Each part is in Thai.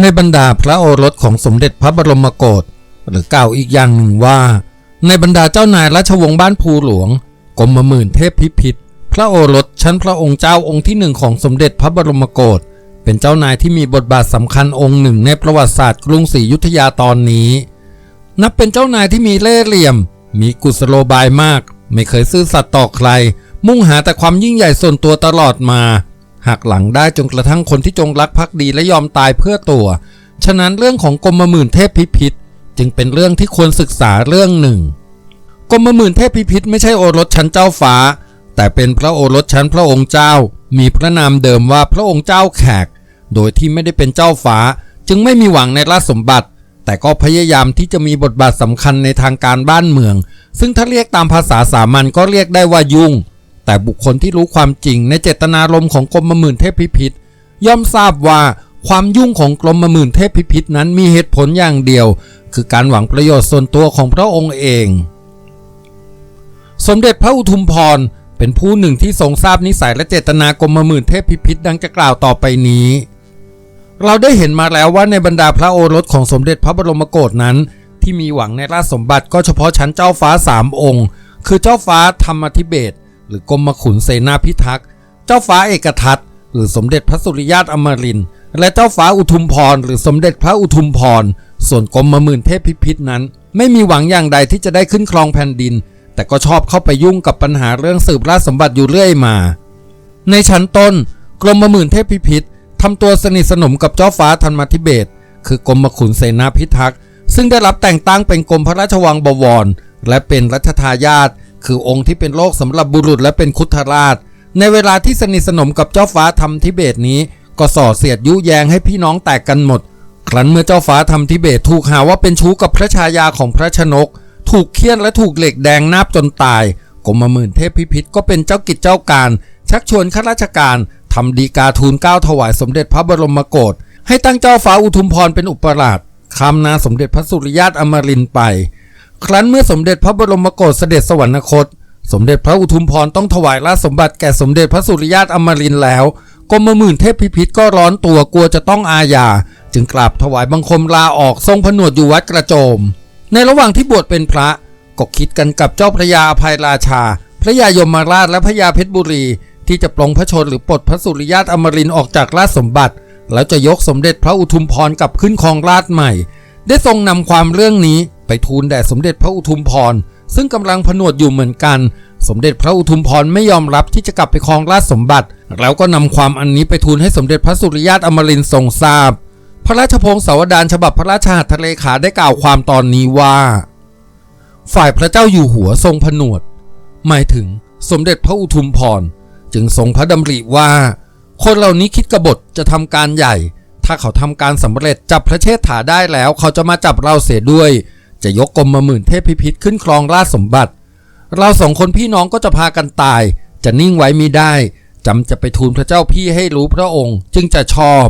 ในบรรดาพระโอรสของสมเด็จพระบรมโกศหรือกล่าวอีกอย่างหนึ่งว่า ในบรรดาเจ้านายราชวงศ์บ้านภูหลวงกรมหมื่นเทพพิพิธพระโอรสชั้นพระองค์เจ้าองค์ที่หนึ่งของสมเด็จพระบรมโกศเป็นเจ้านายที่มีบทบาทสำคัญองค์หนึ่งในประวัติศาสตร์กรุงศรีอยุธยาตอนนี้ นับเป็นเจ้านายที่มีเล่ห์เหลี่ยม มีกุศโลบายมาก ไม่เคยซื่อสัตย์ต่อใคร มุ่งหาแต่ความยิ่งใหญ่ส่วนตัวตลอดมา หักหลังได้จนกระทั่งคนที่จงรักภักดีและยอมตายเพื่อตัว ฉะนั้นเรื่องของกรมหมื่นเทพพิพิธจึงเป็นเรื่องที่ควรศึกษาเรื่องหนึ่งกรมหมื่นเทพพิพิธไม่ใช่โอรสชั้นเจ้าฟ้า แต่เป็นพระโอรสชั้นพระองค์เจ้า มีพระนามเดิมว่าพระองค์เจ้าแขก โดยที่ไม่ได้เป็นเจ้าฟ้า จึงไม่มีหวังในราชสมบัติ แต่ก็พยายามที่จะมีบทบาทสำคัญในทางการบ้านเมือง ซึ่งถ้าเรียกตามภาษาสามัญก็เรียกได้ว่ายุ่ง แต่บุคคลที่รู้ความจริงในเจตนารมณ์ของกรมหมื่นเทพพิพิธย่อมทราบว่าความยุ่งของกรมหมื่นเทพพิพิธนั้นมีเหตุผลอย่างเดียว คือการหวังประโยชน์ส่วนตัวของพระองค์เอง สมเด็จพระอุทุมพรเป็นผู้หนึ่งที่ทรงทราบนิสัยและเจตนากรมหมื่นเทพพิพิธดังจะกล่าวต่อไปนี้ เราได้เห็นมาแล้วว่าในบรรดาพระโอรสของสมเด็จพระบรมโกศนั้น ที่มีหวังในราชสมบัติก็เฉพาะชั้นเจ้าฟ้าสามองค์ คือเจ้าฟ้าธรรมธิเบศ หรือกรมขุนเสนาพิทักษ์ เจ้าฟ้าเอกทัตหรือสมเด็จพระสุริยาตอมรินทร์และเจ้าฟ้าอุทุมพรหรือสมเด็จพระอุทุมพร ส่วนกรมหมื่นเทพพิพิธนั้น ไม่มีหวังอย่างใดที่จะได้ขึ้นครองแผ่นดิน แต่ก็ชอบเข้าไปยุ่งกับปัญหาเรื่องสืบราชสมบัติอยู่เรื่อยมา ในชั้นต้น กรมหมื่นเทพพิพิธทำตัวสนิทสนมกับเจ้าฟ้าธรรมธิเบศคือกรมขุนเสนาพิทักษ์ซึ่งได้รับแต่งตั้งเป็นกรมพระราชวังบวร และเป็นรัชทายาท คือองค์ที่เป็นโลกสำหรับบุรุษและเป็นคุทราช ในเวลาที่สนิทสนมกับเจ้าฟ้าธรรมทิเบตนี้ ก็ส่อเสียดยุแยงให้พี่น้องแตกกันหมด ครั้นเมื่อเจ้าฟ้าธรรมทิเบตถูกหาว่าเป็นชู้กับพระชายาของพระชนก ถูกเคี่ยนและถูกเหล็กแดงนาบจนตายกรมหมื่นเทพพิพิธก็เป็นเจ้ากิจเจ้าการ ชักชวนข้าราชการทำดีกาทูลก้าวถวายสมเด็จพระบรมโกศให้ตั้งเจ้าฟ้าอุทุมพรเป็นอุปราชคำนาสมเด็จพระสุริยาตอมรินไป ครั้นเมื่อสมเด็จพระบรมโกศเสด็จสวรรคต สมเด็จพระอุทุมพรต้องถวายราชสมบัติแก่สมเด็จพระสุริยาตอมรินแล้วกรมหมื่นเทพพิพิธก็ร้อนตัวกลัวจะต้องอาญา จึงกราบถวายบังคมลาออกทรงผนวดอยู่วัดกระโจม ในระหว่างที่บวชเป็นพระก็คิดกันกับเจ้าพระยาอภัยราชา พระยายมราชและพระยาเพชรบุรี ที่จะปลงพระชนหรือปลดพระสุริยาตอมรินออกจากราชสมบัติ แล้วจะยกสมเด็จพระอุทุมพรกลับขึ้นครองราชใหม่ ได้ทรงนำความเรื่องนี้ ไปทูลแด่สมเด็จพระอุทุมพร ซึ่งกำลังผนวดอยู่เหมือนกัน สมเด็จพระอุทุมพรไม่ยอมรับที่จะกลับไปครองราชสมบัติ แล้วก็นำความอันนี้ไปทูลให้สมเด็จพระสุริยาตอมรินทร์ทรงทราบ พระราชพงศาวดารฉบับพระราชหัตถเลขาได้กล่าวความตอนนี้ว่า ฝ่ายพระเจ้าอยู่หัวทรงผนวด หมายถึงสมเด็จพระอุทุมพรจึงทรงพระดำริว่า คนเหล่านี้คิดกบฏจะทำการใหญ่ ถ้าเขาทำการสำเร็จจับพระเชษฐาได้แล้ว เขาจะมาจับเราเสียด้วย จะยกกรมมาหมื่นเทพพิพิธขึ้นครองราชสมบัติ เราสองคนพี่น้องก็จะพากันตาย จะนิ่งไว้มิได้จำจะไปทูลพระเจ้าพี่ให้รู้พระองค์ จึงจะชอบ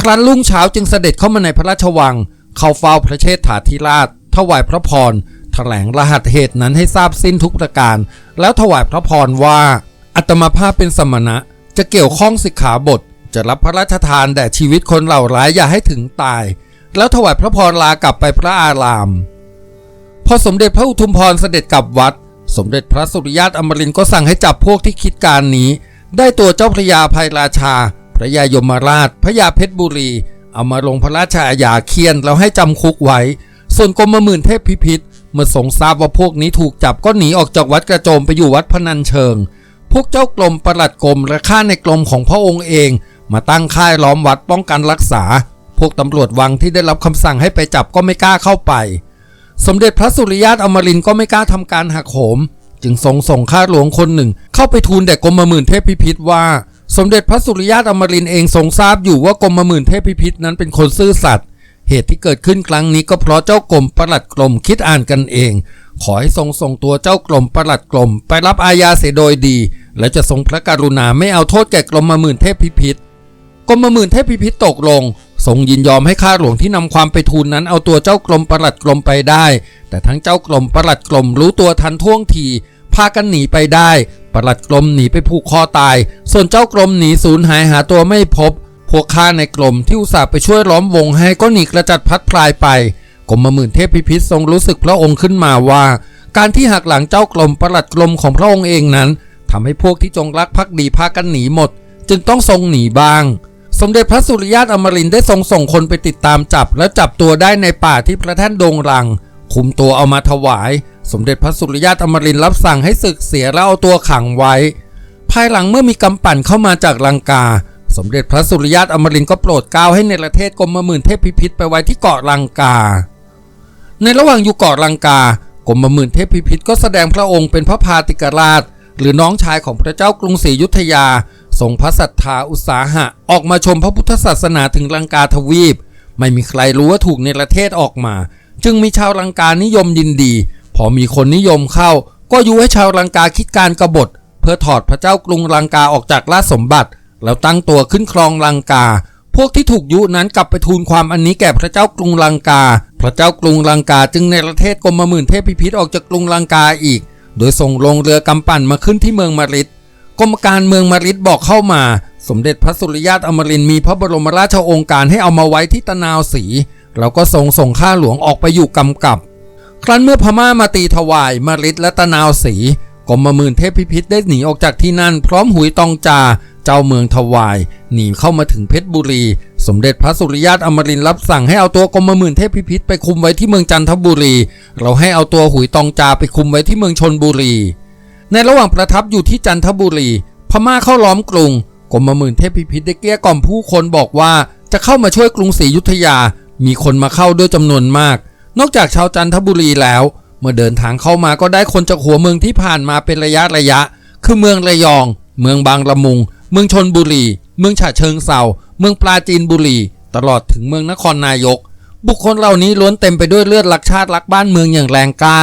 ครั้นรุ่งเช้าจึงเสด็จเข้ามาในพระราชวัง เข้าเฝ้าพระเชษฐาธิราช ถวายพระพรแถลงรหัสเหตุนั้นให้ทราบสิ้นทุกประการ แล้วถวายพระพรว่า อัตมาภาพเป็นสมณะ จะเกี่ยวข้องสิกขาบท จะรับพระราชทานแด่ชีวิตคนเหล่าร้ายอย่าให้ถึงตาย แล้วถวายพระพรลากลับไปพระอาราม พอสมเด็จพระอุทุมพรเสด็จกลับวัด สมเด็จพระสุริยาตอมรินก็สั่งให้จับพวกที่คิดการนี้ ได้ตัวเจ้าพระยาภัยราชา พระยายมราช พระยาเพชรบุรี เอามาลงพระราชอาญาเคียนแล้วให้จำคุกไว้ ส่วนกรมหมื่นเทพพิพิธเมื่อทรงทราบว่าพวกนี้ถูกจับก็หนีออกจากวัดกระโจมไปอยู่วัดพนัญเชิง พวกเจ้ากรมประหลัดกรมและข้าในกรมของพระองค์เอง มาตั้งค่ายล้อมวัดป้องกันรักษา พวกตำรวจวังที่ได้รับคำสั่งให้ไปจับก็ไม่กล้าเข้าไป สมเด็จพระสุริยาตอมรินก็ไม่กล้าทำการหักโหม จึงทรงส่งข้าหลวงคนหนึ่ง เข้าไปทูลแด่กรมหมื่นเทพพิพิธว่า สมเด็จพระสุริยาตอมรินเองทรงทราบอยู่ว่ากรมหมื่นเทพพิพิธนั้นเป็นคนซื่อสัตย์เหตุที่เกิดขึ้นครั้งนี้ก็เพราะเจ้ากรมประหลัดกรมคิดอ่านกันเอง ขอให้ทรงส่งตัวเจ้ากรมประหลัดกรมไปรับอาญาเสียโดยดี และจะทรงพระกรุณาไม่เอาโทษแก่กรมหมื่นเทพพิพิธกรมหมื่นเทพพิพิธตกลง ทรงยินยอมให้ข้าหลวงที่นำความไปทูลนั้นเอาตัวเจ้ากรมประหลัดกรมไปได้ แต่ทั้งเจ้ากรมประหลัดกรมรู้ตัวทันท่วงทีพากันหนีไปได้ ประหลัดกรมหนีไปผูกคอตาย ส่วนเจ้ากรมหนีสูญหายหาตัวไม่พบ พวกข้าในกรมที่อุตส่าห์ไปช่วยล้อมวงให้ก็หนีกระจัดพัดพลายไปกรมหมื่นเทพพิพิธทรงรู้สึกพระองค์ขึ้นมาว่า การที่หักหลังเจ้ากรมประหลัดกรมของพระองค์เองนั้นทำให้พวกที่จงรักภักดีพากันหนีหมด จึงต้องทรงหนีบ้าง สมเด็จพระสุริยาอมรินได้ทรงส่งคนไปติดตามจับ และจับตัวได้ในป่าที่พระแท่นดงรัง คุมตัวเอามาถวาย สมเด็จพระสุริยาอมรินรับสั่งให้ศึกเสียแล้วเอาตัวขังไว้ ภายหลังเมื่อมีกำปั่นเข้ามาจากลังกา สมเด็จพระสุริยาอมรินก็โปรดเกล้าให้ในประเทศกรมหมื่นเทพพิพิธไปไว้ที่เกาะลังกา ในระหว่างอยู่เกาะลังกากรมหมื่นเทพพิพิธก็แสดงพระองค์เป็นพระพาติกราช หรือน้องชายของพระเจ้ากรุงศรีอยุธยา ทรงพระศรัทธาอุตสาหะ ออกมาชมพระพุทธศาสนาถึงลังกาทวีป ไม่มีใครรู้ว่าถูกในประเทศออกมา จึงมีชาวลังกานิยมยินดี พอมีคนนิยมเข้า ก็ยุให้ชาวลังกาคิดการกบฏ เพื่อถอดพระเจ้ากรุงลังกาออกจากราชสมบัติ แล้วตั้งตัวขึ้นครองลังกา พวกที่ถูกยุนั้นกลับไปทูลความอันนี้แก่พระเจ้ากรุงลังกา พระเจ้ากรุงลังกาจึงในประเทศกรมหมื่นเทพพิพิธออกจากกรุงลังกาอีก โดยส่งลงเรือกำปั่นมาขึ้นที่เมืองมาริด กรมการเมืองมาริดบอกเข้ามา สมเด็จพระสุริยาตอมรินมีพระบรมราชโองการให้เอามาไว้ที่ตะนาวศรีแล้วก็ทรงส่งข้าหลวงออกไปอยู่กำกับ ครั้นเมื่อพม่ามาตีถวายมาริดและตะนาวศรีกรมหมื่นเทพพิพิธได้หนีออกจากที่นั่น พร้อมหุยตองจา เจ้าเมืองถวายหนีเข้ามาถึงเพชรบุรี สมเด็จพระสุริยาตอมรินรับสั่งให้เอาตัวกรมหมื่นเทพพิพิธไปคุมไว้ที่เมืองจันทบุรี เราให้เอาตัวหุยตองจาไปคุมไว้ที่เมืองชนบุรี ในระหว่างประทับอยู่ที่จันทบุรี พม่าเข้าล้อมกรุงกรมหมื่นเทพพิพิธได้เกลี้ยกล่อมผู้คนบอกว่าจะเข้ามาช่วยกรุงศรีอยุธยา มีคนมาเข้าด้วยจำนวนมาก นอกจากชาวจันทบุรีแล้ว เมื่อเดินทางเข้ามาก็ได้คนจากหัวเมืองที่ผ่านมาเป็นระยะระยะ คือเมืองระยอง เมืองบางละมุง เมืองชนบุรี เมืองฉะเชิงเซาเมืองปราจีนบุรี ตลอดถึงเมืองนครนายก บุคคลเหล่านี้ล้วนเต็มไปด้วยเลือดรักชาติรักบ้านเมืองอย่างแรงกล้า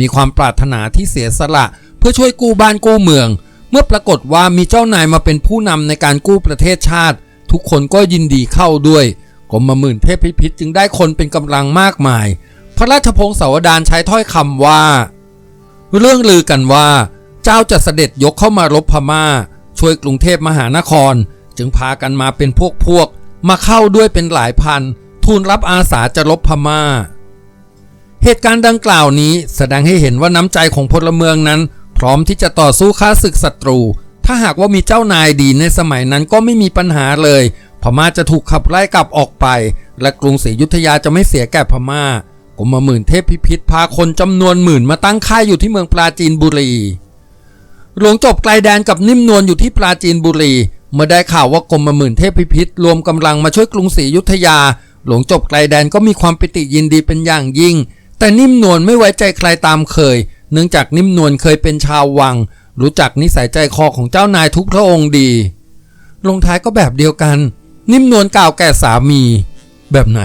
มีความปรารถนาที่เสียสละ เพื่อช่วยกู้บ้านกู้เมือง เมื่อปรากฏว่ามีเจ้านายมาเป็นผู้นำในการกู้ประเทศชาติ ทุกคนก็ยินดีเข้าด้วยกรมหมื่นเทพพิพิธจึงได้คนเป็นกำลังมากมาย พระราชพงศาวดารใช้ถ้อยคำว่า เรื่องลือกันว่า เจ้าจะเสด็จยกเข้ามารบพม่า ช่วยกรุงเทพมหานคร จึงพากันมาเป็นพวกพวก มาเข้าด้วยเป็นหลายพัน ทูลรับอาสาจะรบพม่า เหตุการณ์ดังกล่าวนี้แสดงให้เห็นว่าน้ำใจของพลเมืองนั้น พร้อมที่จะต่อสู้ฆ่าศึกศัตรู ถ้าหากว่ามีเจ้านายดีในสมัยนั้นก็ไม่มีปัญหาเลย พม่าจะถูกขับไล่กลับออกไป และกรุงศรีอยุธยาจะไม่เสียแก่พม่ากรมหมื่นเทพพิพิธพาคนจำนวนหมื่นมาตั้งค่ายอยู่ที่เมืองปราจีนบุรีหลวงจบไกลแดนกับนิ่มนวลอยู่ที่ปราจีนบุรีเมื่อได้ข่าวว่ากรมหมื่นเทพพิพิธรวมกำลังมาช่วยกรุงศรีอยุธยา หลวงจบไกลแดนก็มีความปิติยินดีเป็นอย่างยิ่ง แต่นิ่มนวลไม่ไว้ใจใครตามเคย เนื่องจากนิ่มนวลเคยเป็นชาววัง รู้จักนิสัยใจคอของเจ้านายทุกพระองค์ดี ลงท้ายก็แบบเดียวกัน นิ่มนวลกล่าวแก่สามี แบบไหน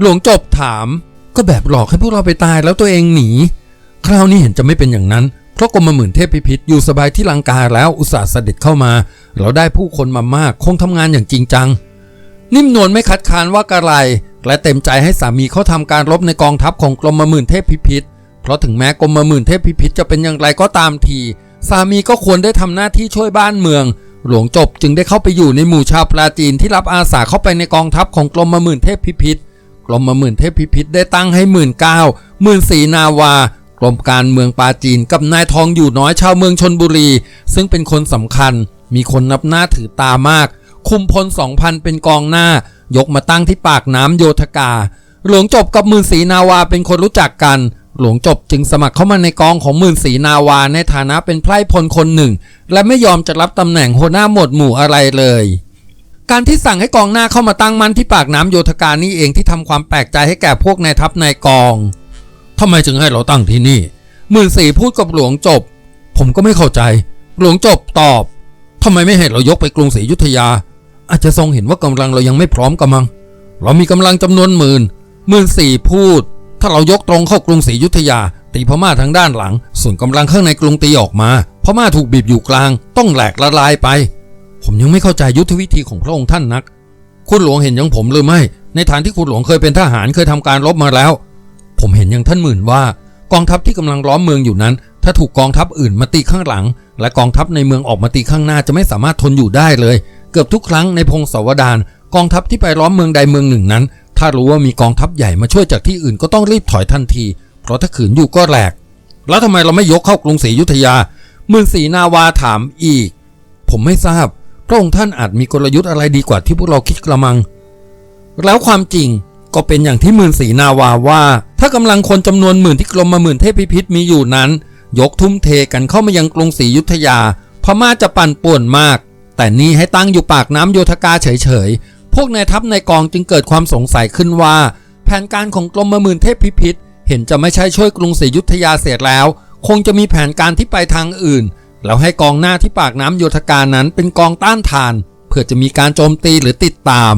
หลวงจบถาม ก็แบบหลอกให้พวกเราไปตายแล้วตัวเองหนี คราวนี้เห็นจะไม่เป็นอย่างนั้น เพราะกรมหมื่นเทพพิพิธอยู่สบายที่ลังกาแล้วอุตส่าห์เสด็จเข้ามา เราได้ผู้คนมามากคงทำงานอย่างจริงจังนิ่มนวลไม่คัดค้านว่ากระไร และเต็มใจให้สามีเขาทำการรบในกองทัพของกรมหมื่นเทพพิพิธ เพราะถึงแม้กรมหมื่นเทพพิพิธจะเป็นอย่างไรก็ตามที สามีก็ควรได้ทำหน้าที่ช่วยบ้านเมือง หลวงจบจึงได้เข้าไปอยู่ในหมู่ชาวปราจีนที่รับอาสาเข้าไปในกองทัพของกรมหมื่นเทพพิพิธกรมหมื่นเทพพิพิธได้ตั้งให้หมื่นเก้าหมื่นสีนาวากรมการเมืองปราจีนกับนายทองอยู่น้อยชาวเมืองชนบุรี ซึ่งเป็นคนสำคัญ มีคนนับหน้าถือตามาก คุมพลสองพันเป็นกองหน้า ยกมาตั้งที่ปากน้ำโยธกา หลวงจบกับหมื่นสีนาวาเป็นคนรู้จักกัน หลวงจบจึงสมัครเข้ามาในกองของหมื่นสีนาวาในฐานะเป็นไพร่พลคนหนึ่ง และไม่ยอมจะรับตำแหน่งหัวหน้าหมวดหมู่อะไรเลยการที่สั่งให้กองหน้าเข้ามาตั้งมั่นที่ปากน้ำโยธการนี่เองที่ทำความแปลกใจให้แก่พวกนายทัพนายกองทำไมจึงให้เราตั้งที่นี่หมื่นสีพูดกับหลวงจบ ผมก็ไม่เข้าใจ หลวงจบตอบทำไมไม่ให้เรายกไปกรุงศรีอยุธยา อาจจะทรงเห็นว่ากำลังเรายังไม่พร้อมกำลัง เรามีกำลังจำนวนหมื่นหมื่นสี่พูด ถ้าเรายกตรงเข้ากรุงศรีอยุธยา ตีพม่าทางด้านหลัง ส่วนกำลังข้างในกรุงตีออกมา พม่าถูกบีบอยู่กลาง ต้องแหลกละลายไป ผมยังไม่เข้าใจยุทธวิธีของพระองค์ท่านนัก คุณหลวงเห็นอย่างผมหรือไม่ ในฐานที่คุณหลวงเคยเป็นทหารเคยทำการรบมาแล้ว ผมเห็นอย่างท่านหมื่นว่า กองทัพที่กำลังล้อมเมืองอยู่นั้น ถ้าถูกกองทัพอื่นมาตีข้างหลัง และกองทัพในเมืองออกมาตีข้างหน้าจะไม่สามารถทนอยู่ได้เลย เกือบทุกครั้งในพงศาวดารกองทัพที่ไปล้อมเมืองใดเมืองหนึ่งนั้น ถ้ารู้ว่ามีกองทัพใหญ่มาช่วยจากที่อื่นก็ต้องรีบถอยทันที เพราะถ้าขืนอยู่ก็แหลก แล้วทำไมเราไม่ยกเข้ากรุงศรีอยุธยามื่นศรีนาวาถามอีก ผมไม่ทราบพระองค์ท่านอาจมีกลยุทธ์อะไรดีกว่าที่พวกเราคิดกระมัง แล้วความจริงก็เป็นอย่างที่หมื่นศรีนาวาว่า ถ้ากำลังคนจำนวนหมื่นที่กรมมาหมื่นเทพพิพิธมีอยู่นั้น ยกทุ่มเทกันเข้ามายังกรุงศรีอยุธยา พม่าจะปั่นป่วนมาก แต่นี่ให้ตั้งอยู่ปากน้ำโยธกาเฉย พวกนายทัพในกองจึงเกิดความสงสัยขึ้นว่า แผนการของกรมมาหมื่นเทพพิพิธเห็นจะไม่ใช่ช่วยกรุงศรีอยุธยาเสร็จแล้ว คงจะมีแผนการที่ไปทางอื่น แล้วให้กองหน้าที่ปากน้ำโยธกานั้นเป็นกองต้านทาน เพื่อจะมีการโจมตีหรือติดตาม